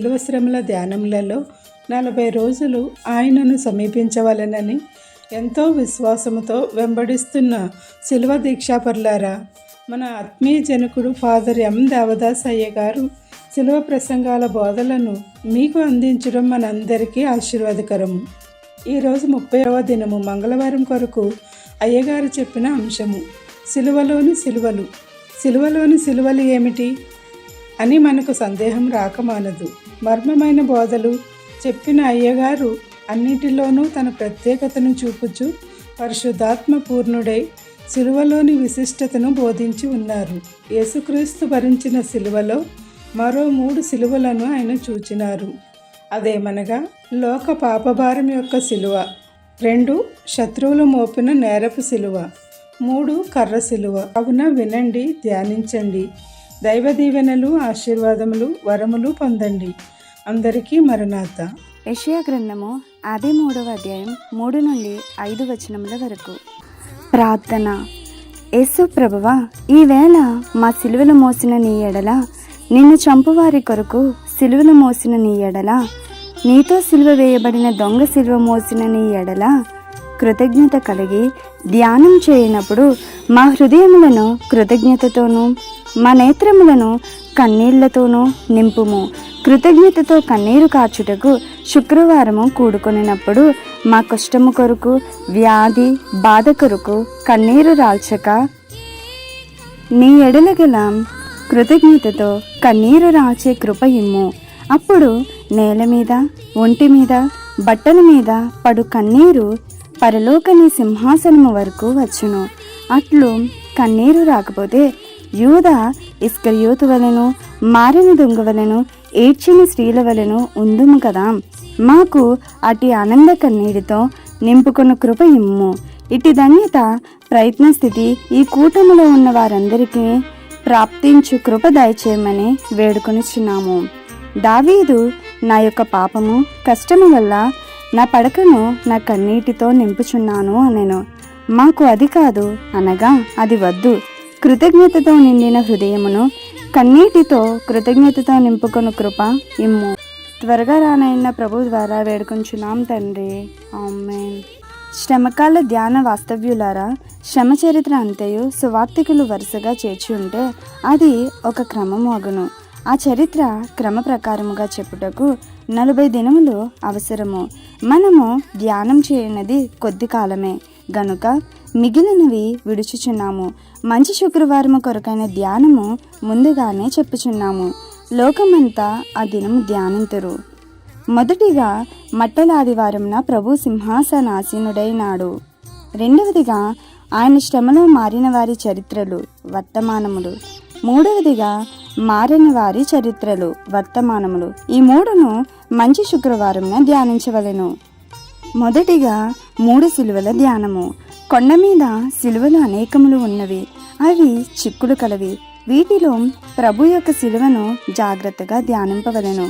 శిలువశ్రమల ధ్యానములలో నలభై రోజులు ఆయనను సమీపించవలెనని ఎంతో విశ్వాసముతో వెంబడిస్తున్న శిలువ దీక్షాపరులారా మన ఆత్మీయ జనకుడు ఫాదర్ ఎం. దేవదాస్ అయ్య గారు శిలువ ప్రసంగాల బోధలను మీకు అందించడం మనందరికీ ఆశీర్వాదకరము. ఈరోజు ముప్పైవ దినము మంగళవారం కొరకు అయ్యగారు చెప్పిన అంశము సిలువలోని సిలువలు సిలువలోని సిలువలు ఏమిటి? అని మనకు సందేహం రాకమానదు. మర్మమైన బోధలు చెప్పిన అయ్యగారు అన్నిటిలోనూ తన ప్రత్యేకతను చూపుచు పరిశుద్ధాత్మ పూర్ణుడై సిలువలోని విశిష్టతను బోధించి ఉన్నారు. యేసుక్రీస్తు భరించిన సిలువలో మరో మూడు సిలువలను ఆయన చూచినారు. అదేమనగా లోక పాపభారం యొక్క సిలువ. రెండు శత్రువులు మోపిన నేరపు సిలువ. మూడు కర్ర సిలువ. అవున వినండి ధ్యానించండి. దైవ దీవెనలు ఆశీర్వాదములు వరములు పొందండి. అందరికీ మరణాత యెషయా గ్రంథము అదే మూడవ అధ్యాయం మూడు నుండి ఐదు వచనముల వరకు. ప్రార్థన. యేసు ప్రభువా ఈవేళ మా సిలువలు మోసిన నీ ఎడల నిన్ను చంపువారి కొరకు సిలువలు మోసిన నీ ఎడల నీతో సిలువ వేయబడిన దొంగ సిలువ మోసిన నీ ఎడల కృతజ్ఞత కలిగి ధ్యానం చేయనప్పుడు మా హృదయములను కృతజ్ఞతతోనూ మా నేత్రములను కన్నీళ్ళతోనూ నింపుము. కృతజ్ఞతతో కన్నీరు కాచుటకు శుక్రవారము కూడుకొనినప్పుడు మా కష్టము కొరకు వ్యాధి బాధ కొరకు కన్నీరు రాల్చక నీ ఎడల గల కృతజ్ఞతతో కన్నీరు రాచే కృప ఇమ్ము. అప్పుడు నేల మీద ఒంటి మీద బట్టల మీద పడు కన్నీరు పరలోకని సింహాసనము వరకు వచ్చును. అట్లు కన్నీరు రాకపోతే యూద ఇస్కరియోతు వలెను మారిన దొంగ వలెను ఏడ్చిన స్త్రీల వలెను ఉందుము కదా. మాకు అటి ఆనంద కన్నీటితో నింపుకున్న కృప ఇమ్ము. ఇటు ధన్యత ప్రయత్న స్థితి ఈ కూటమిలో ఉన్న వారందరికీ ప్రాప్తించు కృప దయచేయమని వేడుకొనిచున్నాము. దావీదు నా యొక్క పాపము కష్టము వల్ల నా పడకను నా కన్నీటితో నింపుచున్నాను అనెను. మాకు అది కాదు అనగా అది వద్దు. కృతజ్ఞతతో నిండిన హృదయమును కన్నీటితో కృతజ్ఞతతో నింపుకొను కృప ఇమ్ము. త్వరగా రానైన ప్రభు ద్వారా వేడుకొంచున్నాం తండ్రి. ఆమెన్. శ్రమకాల ధ్యాన వాస్తవ్యులారా శ్రమ చరిత్ర అంతయు సువార్తికులు వరుసగా చేర్చి ఉంటే అది ఒక క్రమము అగును. ఆ చరిత్ర క్రమ ప్రకారముగా చెప్పుటకు నలభై దినములు అవసరము. మనము ధ్యానం చేయనది కొద్ది కాలమే. గనుక మిగిలినవి విడుచుచున్నాము. మంచి శుక్రవారం కొరకైన ధ్యానము ముందుగానే చెప్పుచున్నాము. లోకమంతా ఆ దినము ధ్యానింతురు. మొదటిగా మట్టలాదివారంన ప్రభు సింహాసనాసీనుడైనాడు. రెండవదిగా ఆయన శ్రమలో మారిన వారి చరిత్రలు వర్తమానములు. మూడవదిగా మారిన వారి చరిత్రలు వర్తమానములు. ఈ మూడును మంచి శుక్రవారంన ధ్యానించవలెను. మొదటిగా మూడు సిలువల ధ్యానము. కొండ మీద సిలువలు అనేకములు ఉన్నవి. అవి చిక్కులు కలవి. వీటిలో ప్రభు యొక్క సిలువను జాగ్రత్తగా ధ్యానింపవలెను.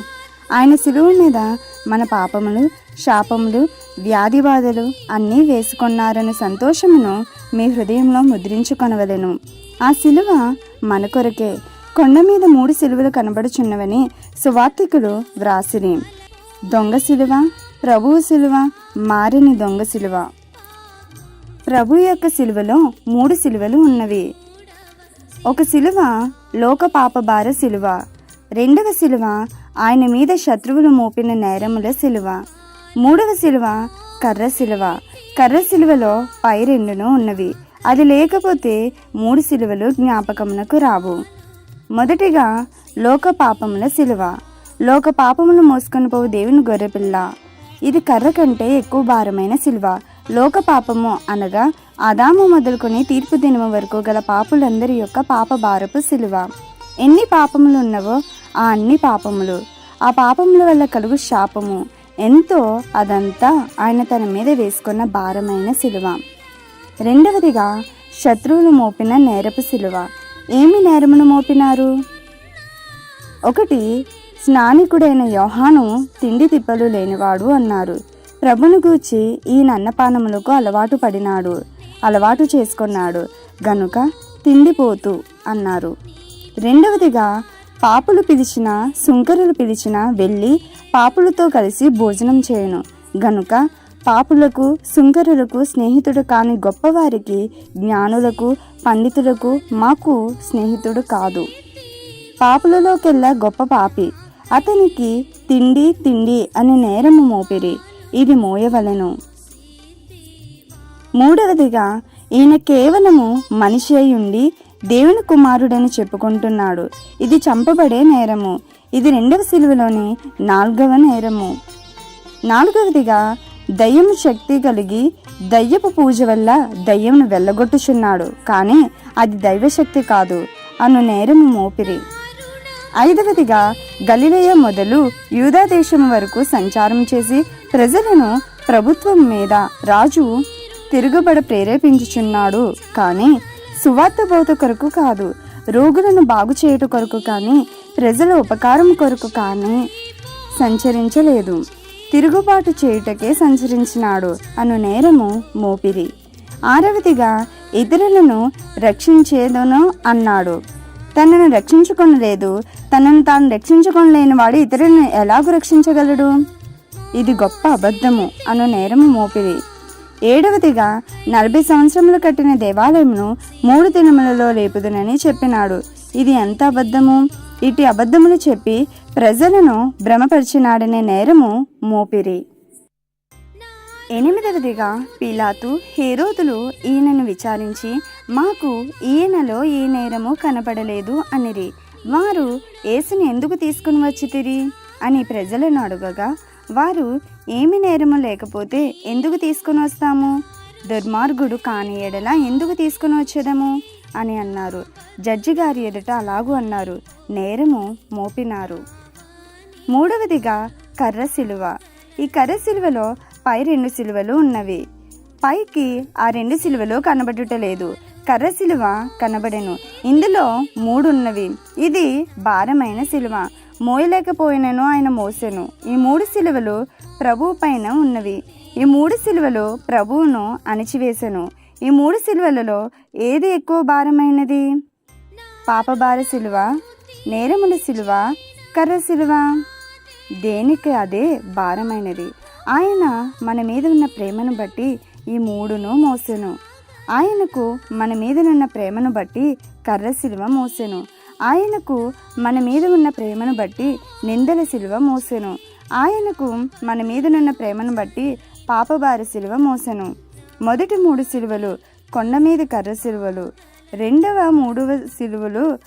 ఆయన సిలువ మీద మన పాపములు శాపములు వ్యాధి బాధలు అన్నీ వేసుకొన్నారని సంతోషమును మీ హృదయంలో ముద్రించుకొనవలెను. ఆ సిలువ మన కొరకే. కొండ మీద మూడు సిలువలు కనబడుచున్నవని సువార్తికులు వ్రాసిరి. దొంగ సిలువ ప్రభువు సిలువ మారిని దొంగ సిలువ. ప్రభు యొక్క సిలువలో మూడు సిలువలు ఉన్నవి. ఒక సిలువ లోక పాపభార సిలువ రెండవ సిలువ ఆయన మీద శత్రువులు మోపిన నేరముల సిలువ మూడవ సిలువ కర్ర సిలువ. కర్ర సిలువలో పై రెండును ఉన్నవి. అది లేకపోతే మూడు సిలువలు జ్ఞాపకమునకు రావు. మొదటిగా లోక పాపముల సిలువ. లోక పాపములు మోసుకొని పోవు దేవుని గొర్రెపిల్ల. ఇది కర్ర కంటే ఎక్కువ భారమైన సిలువ. లోక పాపము అనగా ఆదాము మొదలుకొని తీర్పు దినము వరకు గల పాపులందరి యొక్క పాప భారపు సిలువ. ఎన్ని పాపములు ఉన్నవో ఆ అన్ని పాపములు. ఆ పాపముల వల్ల కలుగు శాపము. ఎంతో అదంతా ఆయన తన మీద వేసుకున్న భారమైన సిలువ. రెండవదిగా శత్రువులు మోపిన నేరపు శిలువ ఏమి నేరమును మోపినారు? ఒకటి స్నానికుడైన యోహాను తిండి తిప్పలు లేనివాడు అన్నారు. ప్రభును గూర్చి ఈయన అన్నపానములకు అలవాటు పడినాడు అలవాటు చేసుకున్నాడు. గనుక తిండిపోతూ అన్నారు. రెండవదిగా పాపులు పిలిచిన సుంకరులు పిలిచిన వెళ్ళి పాపులతో కలిసి భోజనం చేయను. గనుక పాపులకు సుంకరులకు స్నేహితుడు కాని గొప్పవారికి జ్ఞానులకు పండితులకు మాకు స్నేహితుడు కాదు. పాపులలోకెల్లా గొప్ప పాపి. అతనికి తిండి తిండి అని నేరము మోపిరి. ఇది మోయవలెను. మూడవదిగా ఈయన కేవలము మనిషి అయి ఉండి దేవుని కుమారుడని చెప్పుకుంటున్నాడు. ఇది చంపబడే నేరము. ఇది రెండవ సిలువలోని నాలుగవ నేరము. నాలుగవదిగా దయ్యము శక్తి కలిగి దయ్యపు పూజ వల్ల దయ్యంను వెళ్ళగొట్టుచున్నాడు. కానీ అది దైవశక్తి కాదు. అను నేరం మోపిరి. ఐదవదిగా గలిలయ మొదలు యూదా దేశం వరకు సంచారం చేసి ప్రజలను ప్రభుత్వం మీద రాజు తిరుగుబడ ప్రేరేపించుచున్నాడు. కానీ సువార్త బోధ కొరకు కాదు రోగులను బాగు చేయుట కొరకు కానీ ప్రజల ఉపకారం కొరకు కానీ సంచరించలేదు. తిరుగుబాటు చేయుటకే సంచరించినాడు అను నేరము మోపిరి. ఆరవదిగా ఇతరులను రక్షించేదను అన్నాడు. తనను రక్షించుకొనలేదు తనను తాను రక్షించుకొనలేని వాడు ఇతరులను ఎలాగూ రక్షించగలడు? ఇది గొప్ప అబద్ధము అను నేరము మోపిరి. ఏడవదిగా నలభై సంవత్సరములు కట్టిన దేవాలయమును మూడు దినములలో లేపుదునని చెప్పినాడు. ఇది ఎంత అబద్ధము? ఇటు అబద్ధములు చెప్పి ప్రజలను భ్రమపరిచినాడనే నేరము మోపిరి. ఎనిమిదవదిగా పిలాతు హేరోదులు ఈయనను విచారించి మాకు ఈయనలో ఏ నేరము కనపడలేదు అనిరి. వారు యేసుని ఎందుకు తీసుకుని వచ్చితిరి? అని ప్రజలను అడగగా వారు ఏమి నేరము లేకపోతే ఎందుకు తీసుకుని వస్తాము? దుర్మార్గుడు కాని ఎడల ఎందుకు తీసుకుని వచ్చేదము? అని అన్నారు. జడ్జి గారి ఎదుట అలాగూ అన్నారు. నేరము మోపినారు. మూడవదిగా కర్ర సిలువ. ఈ కర్ర సిలువలో పై రెండు సిలువలు ఉన్నవి. పైకి ఆ రెండు సిలువలు కనబడుటలేదు. కర్ర సిలువ కనబడెను. ఇందులో మూడు ఉన్నవి ఇది భారమైన సిలువ. మోయలేకపోయినను ఆయన మోసెను. ఈ మూడు సిలువలు ప్రభువు పైన ఉన్నవి. ఈ మూడు సిలువలు ప్రభువును అణిచివేశను ఈ మూడు సిలువలలో ఏది ఎక్కువ భారమైనది? పాపభార సిలువ నేరముల సిలువ కర్ర సిలువ. దేనికి అదే భారమైనది? ఆయన మన మీద ఉన్న ప్రేమను బట్టి ఈ మూడును మోసెను. ఆయనకు మన మీద ఉన్న ప్రేమను బట్టి కర్ర సిలువ మోసెను. ఆయనకు మన మీద ఉన్న ప్రేమను బట్టి నిందల సిలువ మోసెను. ఆయనకు మన మీదనున్న ప్రేమను బట్టి పాపబారి సిలువ మోసెను. మొదటి మూడు సిలువలు కొండ మీద కర్ర సిలువలు రెండవ మూడవ సిలువలు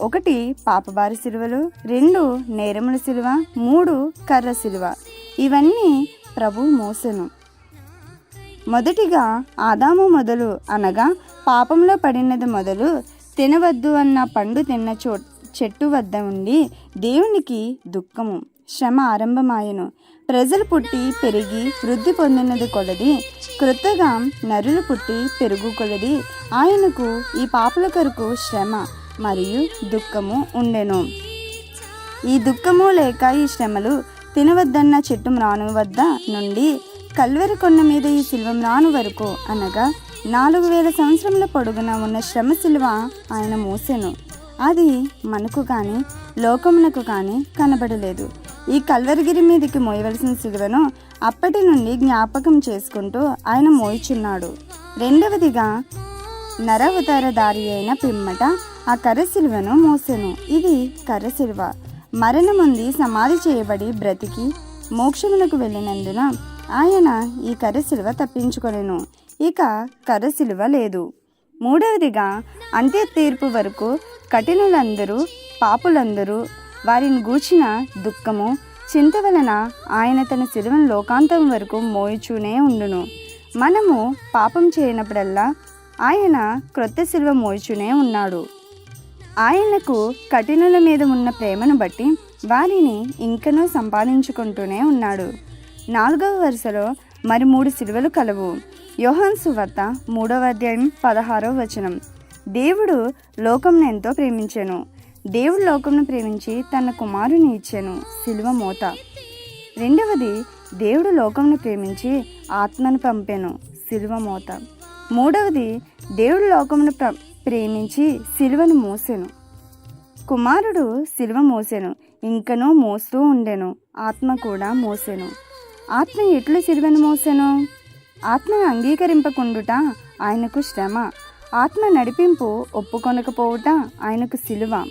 ఒకటి పాపబారి సిలువలు రెండు నేరముల సిలువ మూడు కర్ర సిలువ. ఇవన్నీ ప్రభు మోసను. మొదటిగా ఆదాము మొదలు అనగా పాపంలో పడినది మొదలు తినవద్దు అన్న పండు తిన్న చో చెట్టు వద్ద ఉండి దేవునికి దుఃఖము శ్రమ ఆరంభమాయను. ప్రజలు పుట్టి పెరిగి వృద్ధి పొందినది కొలది క్రొత్తగా నరులు పుట్టి పెరుగు కొలది ఆయనకు ఈ పాపల కొరకు శ్రమ మరియు దుఃఖము ఉండెను. ఈ దుఃఖము లేక ఈ శ్రమలు తినవద్దన్న చెట్టు మ్రాను వద్ద నుండి కల్వరి కొండ మీద ఈ శిల్వ మ్రాను వరకు అనగా నాలుగు వేల సంవత్సరముల పొడుగున ఉన్న శ్రమ శిల్వ ఆయన మూసెను. అది మనకు కానీ లోకమునకు కానీ కనబడలేదు. ఈ కల్వరిగిరి మీదకి మోయవలసిన శిలువను అప్పటి నుండి జ్ఞాపకం చేసుకుంటూ ఆయన మోయిచున్నాడు. రెండవదిగా నరవతారదారి అయిన పిమ్మట ఆ కర్రశిలువను మోసెను. ఇది కర్రశిలువ మరణముంది సమాధి చేయబడి బ్రతికి మోక్షమునకు వెళ్ళినందున ఆయన ఈ కర్రశిలువ తప్పించుకొనెను. ఇక కర్రశిలువ లేదు. మూడవదిగా అంత్య తీర్పు వరకు కఠినులందరూ పాపులందరూ వారిని గూర్చిన దుఃఖము చింత వలన ఆయన తన శిలువను లోకాంతం వరకు మోయిచూనే ఉండును. మనము పాపం చేయనప్పుడల్లా ఆయన క్రొత్త శిలువ మోయిచునే ఉన్నాడు. ఆయనకు కఠినుల మీద ఉన్న ప్రేమను బట్టి వారిని ఇంకనూ సంపాదించుకుంటూనే ఉన్నాడు. నాలుగవ వరుసలో మరి మూడు సిలువలు కలవు. యోహాన్ సువార్త మూడవ అధ్యాయం పదహారవ వచనం. దేవుడు లోకంను ఎంతో ప్రేమించెను. దేవుడు లోకంను ప్రేమించి తన కుమారుని ఇచ్చాను సిలువ మోత. రెండవది దేవుడు లోకంను ప్రేమించి ఆత్మను పంపాను సిలువ మోత. మూడవది దేవుడు లోకమును ప్ర ప్రేమించి సిలువను మోసాను. కుమారుడు శిలువ మోసాను ఇంకనూ మోస్తూ ఉండెను ఆత్మ కూడా మోసాను. ఆత్మ ఎట్లు శిలువను మోసాను? ఆత్మను అంగీకరింపకుండుట ఆయనకు శ్రమ. ఆత్మ నడిపింపు ఒప్పుకొనకపోవుట ఆయనకు సిలువ.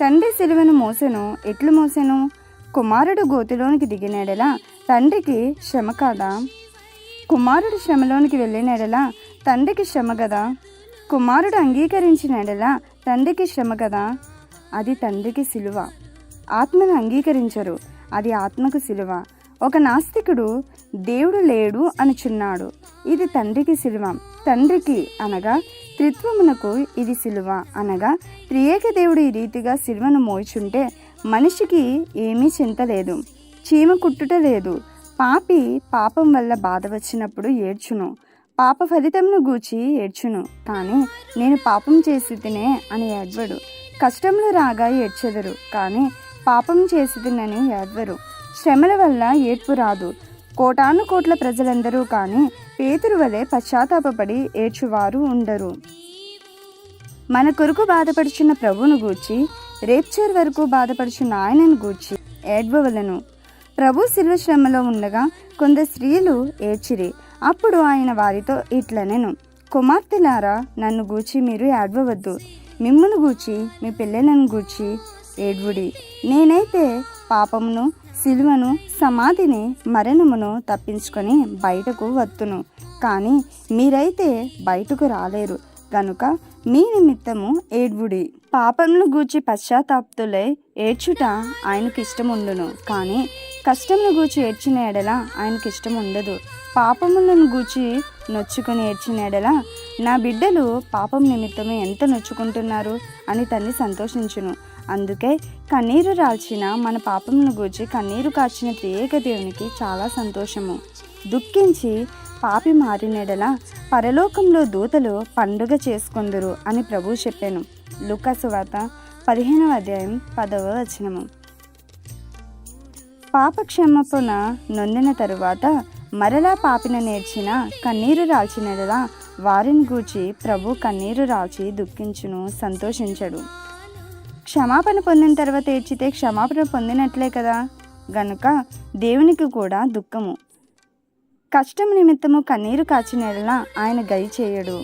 తండ్రి సిలువను మోసెను ఎట్లు మోసెను? కుమారుడు గోతిలోనికి దిగినెడలా తండ్రికి శ్రమ కాదా? కుమారుడు శ్రమలోనికి వెళ్ళినెడలా తండ్రికి శ్రమ కదా కుమారుడు అంగీకరించినెడలా తండ్రికి శ్రమ కదా అది తండ్రికి సిలువ. ఆత్మను అంగీకరించరు అది ఆత్మకు సిలువ. ఒక నాస్తికుడు దేవుడు లేడు అనుచున్నాడు. ఇది తండ్రికి సిలువ. తండ్రికి అనగా త్రిత్వమునకు ఇది సిలువ అనగా త్రియేక దేవుడు ఈ రీతిగా సిలువను మోయిచుంటే మనిషికి ఏమీ చింత లేదు చీమ కుట్టుట లేదు. పాపి పాపం వల్ల బాధ వచ్చినప్పుడు ఏడ్చును. పాప ఫలితంను గూచి ఏడ్చును. కానీ నేను పాపం చేసి తినే అని ఏడ్వడు. కష్టములు రాగా ఏడ్చెదరు. కానీ పాపం చేసి తినని ఏడ్వరు. శ్రమల వల్ల ఏడ్పు రాదు. కోటాను కోట్ల ప్రజలందరూ కానీ పేతురు వలె పశ్చాత్తాపడి ఏడ్చువారు ఉండరు. మన కొరకు బాధపడుచున్న ప్రభువును గూర్చి రేప్చర్ వరకు బాధపడుచున్న ఆయనను గూర్చి ఏడ్వవలను. ప్రభు శిల్వ శ్రమలో ఉండగా కొందరు స్త్రీలు ఏడ్చిరి అప్పుడు ఆయన వారితో ఇట్లనెను కుమార్తెలారా నన్ను గూర్చి మీరు ఏడ్వవద్దు. మిమ్మును గూర్చి మీ పిల్లలను గూర్చి ఏడ్వుడి. నేనైతే పాపమును శిలువను సమాధిని మరణమును తప్పించుకొని బయటకు వత్తును. కానీ మీరైతే బయటకు రాలేరు. గనుక మీ నిమిత్తము ఏడ్వుడి. పాపమును గూర్చి పశ్చాత్తాప్తులై ఏడ్చుట ఆయనకి ఇష్టముండును కానీ కష్టమును గూర్చి ఏడ్చిన ఎడల ఆయనకి ఇష్టం ఉండదు పాపములను గూర్చి నొచ్చుకొని ఏడ్చిన ఎడల నా బిడ్డలు పాపం నిమిత్తము ఎంత నొచ్చుకుంటున్నారు? అని తల్లి సంతోషించును. అందుకే కన్నీరు రాల్చిన మన పాపమును గూర్చి కన్నీరు కార్చిన త్రియేక దేవునికి చాలా సంతోషము. దుఃఖించి పాపి మారినెడల పరలోకంలో దూతలు పండుగ చేసుకొందురు అని ప్రభువు చెప్పాను. లుకాసువాత పదిహేనవ అధ్యాయం పదవ వచనము. పాప నొందిన తరువాత మరలా పాపిన నేర్చిన కన్నీరు రాల్చినెడల వారిని గూర్చి ప్రభు కన్నీరు రాల్చి దుఃఖించును సంతోషించడు. క్షమాపణ పొందిన తర్వాత ఏడ్చితే క్షమాపణ పొందినట్లే కదా? గనుక దేవునికి కూడా దుఃఖము. కష్టం నిమిత్తము కన్నీరు కాచినలా ఆయన గై చేయడు.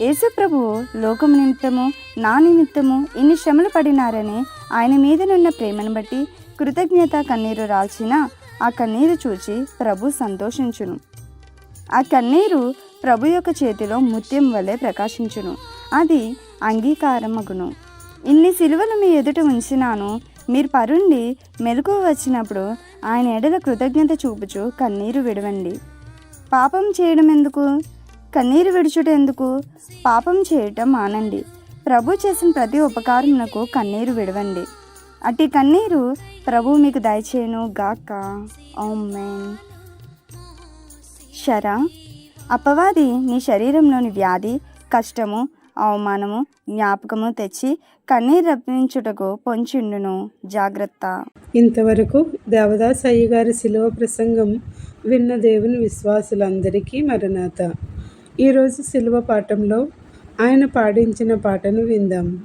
యేసుప్రభువు లోకం నిమిత్తము నా నిమిత్తము ఇన్ని శ్రమలు పడినారని ఆయన మీదనున్న ప్రేమను బట్టి కృతజ్ఞత కన్నీరు రాల్చిన ఆ కన్నీరు చూచి ప్రభు సంతోషించును. ఆ కన్నీరు ప్రభు యొక్క చేతిలో ముత్యం వలె ప్రకాశించును. అది అంగీకారమగును. ఇన్ని సిలువలు మీ ఎదుట ఉంచినాను. మీరు పరుండి మెలకు వచ్చినప్పుడు ఆయన ఎడల కృతజ్ఞత చూపుచు కన్నీరు విడవండి. పాపం చేయడం ఎందుకు కన్నీరు విడుచుట ఎందుకు? పాపం చేయటం మానండి. ప్రభు చేసిన ప్రతి ఉపకారమునకు కన్నీరు విడవండి. అట్టి కన్నీరు ప్రభు మీకు దయచేయను గాక. ఆమెన్. శరా అపవాది నీ శరీరంలోని వ్యాధి కష్టము అవమానము జ్ఞాపకము తెచ్చి కన్నీరు రప్పించుటకు పొంచిండును జాగ్రత్త. ఇంతవరకు దేవదాస్ అయ్య గారి శిలువ ప్రసంగం విన్న దేవుని విశ్వాసులందరికీ మరణాత. ఈరోజు శిలువ పాఠంలో ఆయన పాడించిన పాటను విందాం.